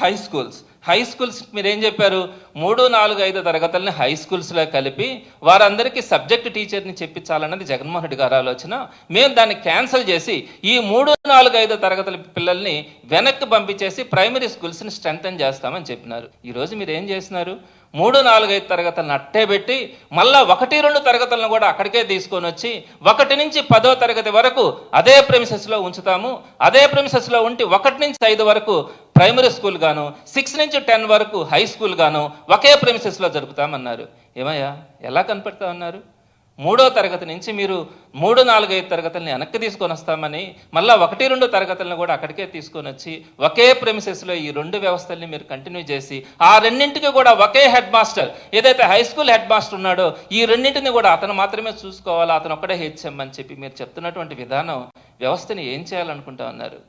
High schools high schools మీరు ఏం చెప్పారు? మూడు నాలుగు ఐదు తరగతులని హై స్కూల్స్లో కలిపి వారందరికీ సబ్జెక్ట్ టీచర్ని చెప్పించాలన్నది జగన్మోహన్ రెడ్డి గారి ఆలోచన. మేము దాన్ని క్యాన్సిల్ చేసి ఈ మూడు నాలుగు ఐదు తరగతుల పిల్లల్ని వెనక్కి పంపించేసి ప్రైమరీ స్కూల్స్ని స్ట్రెంగ్తన్ చేస్తామని చెప్పినారు. ఈరోజు మీరు ఏం చేస్తున్నారు? మూడు నాలుగు ఐదు తరగతులను అట్టే పెట్టి మళ్ళా ఒకటి రెండు తరగతులను కూడా అక్కడికే తీసుకొని వచ్చి ఒకటి నుంచి పదో తరగతి వరకు అదే ప్రెమిసెస్లో ఉంచుతాము. అదే ప్రెమిసెస్లో ఉంటే ఒకటి నుంచి ఐదు వరకు ప్రైమరీ స్కూల్ గాను సిక్స్ నుంచి టెన్ వరకు హై స్కూల్ గాను ఒకే ప్రెమిసెస్లో జరుపుతామన్నారు. ఏమయ్యా ఎలా కనపడతా ఉన్నారు మూడో తరగతి నుంచి మీరు మూడు నాలుగు ఐదు తరగతుల్ని వెనక్కి తీసుకొని వస్తామని మళ్ళీ ఒకటి రెండు తరగతులను కూడా అక్కడికే తీసుకొని వచ్చి ఒకే ప్రెమిసెస్లో ఈ రెండు వ్యవస్థల్ని మీరు కంటిన్యూ చేసి ఆ రెండింటికి కూడా ఒకే హెడ్ మాస్టర్ ఏదైతే హై స్కూల్ హెడ్ మాస్టర్ ఉన్నాడో ఈ రెండింటిని కూడా అతను మాత్రమే చూసుకోవాలి అతను ఒక్కడే హెచ్ఎం అని చెప్పి మీరు చెప్తున్నటువంటి విధానం వ్యవస్థని ఏం చేయాలనుకుంటా ఉన్నారు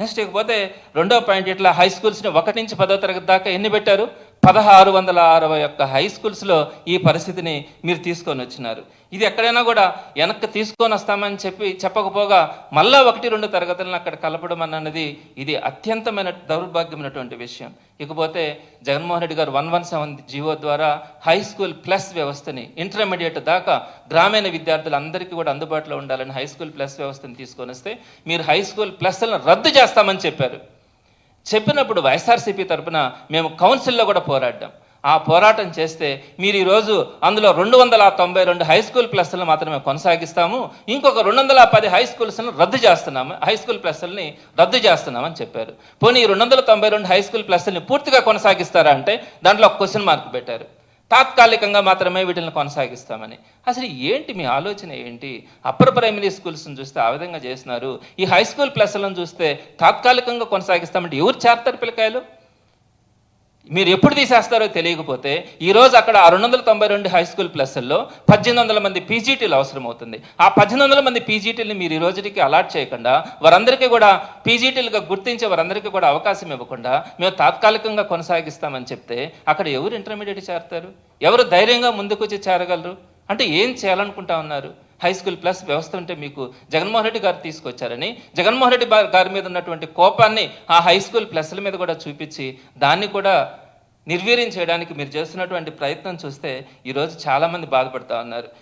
నెక్స్ట్ ఇకపోతే రెండో పాయింట్ ఇట్లా హై స్కూల్స్ని ఒకటి నుంచి పదో తరగతి దాకా ఎన్ని పెట్టారు? పదహారు వందల అరవై ఒక్క హై స్కూల్స్లో ఈ పరిస్థితిని మీరు తీసుకొని వచ్చినారు. ఇది ఎక్కడైనా కూడా వెనక్కి తీసుకొని వస్తామని చెప్పి చెప్పకపోగా మళ్ళా ఒకటి రెండు తరగతులను అక్కడ కలపడం అన్నది ఇది అత్యంతమైన దౌర్భాగ్యమైనటువంటి విషయం. ఇకపోతే Jaganmohan Reddy garu one one seven GO ద్వారా హై స్కూల్ ప్లస్ వ్యవస్థని ఇంటర్మీడియట్ దాకా గ్రామీణ విద్యార్థులందరికీ కూడా అందుబాటులో ఉండాలని హై స్కూల్ ప్లస్ వ్యవస్థని తీసుకొని వస్తే మీరు హై స్కూల్ ప్లస్లను రద్దు చేస్తామని చెప్పారు. చెప్పినప్పుడు వైఎస్ఆర్సీపీ తరఫున మేము కౌన్సిల్లో కూడా పోరాడ్డాం. ఆ పోరాటం చేస్తే మీరు ఈరోజు అందులో రెండు వందల తొంభై రెండు హై స్కూల్ ప్లస్లను మాత్రమే కొనసాగిస్తాము. ఇంకొక రెండు వందల పది హై స్కూల్స్ను రద్దు చేస్తున్నాము. హై స్కూల్ ప్లస్లని రద్దు చేస్తున్నామని చెప్పారు. పోనీ రెండు వందల తొంభై రెండు హై స్కూల్ ప్లస్ని పూర్తిగా కొనసాగిస్తారా అంటే దాంట్లో ఒక క్వశ్చన్ మార్క్ పెట్టారు. తాత్కాలికంగా మాత్రమే వీటిని కొనసాగిస్తామని. అసలు ఏంటి మీ ఆలోచన ఏంటి? అప్పర్ ప్రైమరీ స్కూల్స్ని చూస్తే ఆ విధంగా చేస్తున్నారు. ఈ హై స్కూల్ ప్లస్లను చూస్తే తాత్కాలికంగా కొనసాగిస్తామంటే ఎవరు చేస్తారు పిల్లకాయలు? మీరు ఎప్పుడు తీసేస్తారో తెలియకపోతే ఈరోజు అక్కడ ఆ రెండు వందల తొంభై రెండు హై స్కూల్ ప్లస్ల్లో పద్దెనిమిది వందల మంది పీజీటీలు అవసరం అవుతుంది ఆ పద్దెనిమిది వందల మంది పీజీటీలు మీరు ఈ రోజుకి అలాట్ చేయకుండా వారందరికీ కూడా పీజీటీలుగా గుర్తించే వారందరికీ కూడా అవకాశం ఇవ్వకుండా మేము తాత్కాలికంగా కొనసాగిస్తామని చెప్తే అక్కడ ఎవరు ఇంటర్మీడియట్ చేరతారు? ఎవరు ధైర్యంగా ముందుకు వచ్చి చేరగలరు? అంటే ఏం చేయాలనుకుంటా ఉన్నారు? హై స్కూల్ ప్లస్ వ్యవస్థ ఉంటే మీకు జగన్మోహన్ రెడ్డి గారు తీసుకొచ్చారని జగన్మోహన్ రెడ్డి గారి మీద ఉన్నటువంటి కోపాన్ని ఆ హై స్కూల్ ప్లస్ల మీద కూడా చూపించి దాన్ని కూడా నిర్వీర్యం చేయడానికి మీరు చేస్తున్నటువంటి ప్రయత్నం చూస్తే ఈరోజు చాలామంది బాధపడతా ఉన్నారు.